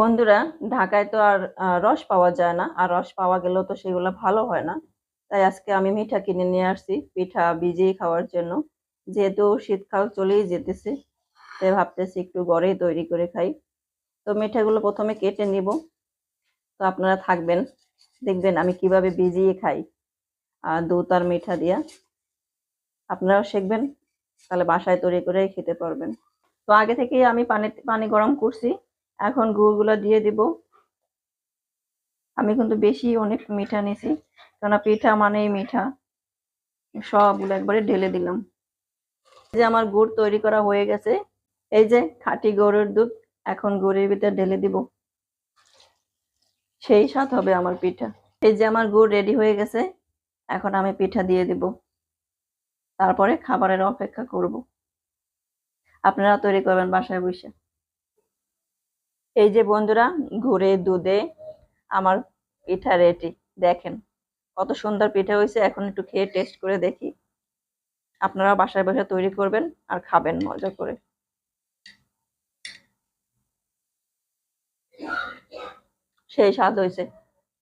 বন্ধুরা, ঢাকায় তো আর রস পাওয়া যায় না, আর রস পাওয়া গেলেও তো সেগুলো ভালো হয় না। তাই আজকে আমি মিঠা কিনে নিয়ে আসছি, পিঠা ভিজিয়ে খাওয়ার জন্য। যেহেতু শীতকাল চলেই যেতেছে, তাই ভাবতেছি একটু গড়েই তৈরি করে খাই। তো মিঠাগুলো প্রথমে কেটে নিব। তো আপনারা থাকবেন, দেখবেন আমি কীভাবে ভিজিয়ে খাই আর দুধ আর মিঠা দিয়া। আপনারাও শিখবেন, তাহলে বাসায় তৈরি করে খেতে পারবেন। তো আগে থেকেই আমি পানি পানি গরম করছি। এখন গুড়গুলো দিয়ে দিব। আমি কিন্তু বেশি অনেক মিঠা নিছি, কেননা পিঠা মানেই মিঠা। সবগুলো একবারে ঢেলে দিলাম। যে আমার গুড় তৈরি করা হয়ে গেছে, এই যে খাঁটি গরুর দুধ, এখন গুড়ের ভিতরে ঢেলে দিব। সেই স্বাদ হবে আমার পিঠা। এই যে আমার গুড় রেডি হয়ে গেছে, এখন আমি পিঠা দিয়ে দিব। তারপরে খাবারের অপেক্ষা করব। আপনারা তৈরি করবেন বাসায় বসে। এই যে বন্ধুরা, ঘুরে, দুধে, আমার পিঠা রেডি দেখেন কত সুন্দর পিঠা হয়েছে। এখন একটু খেয়ে টেস্ট করে দেখি। আপনারা বাসায় বসে তৈরি করবেন আর খাবেন মজা করে। সেই স্বাদ হয়েছে।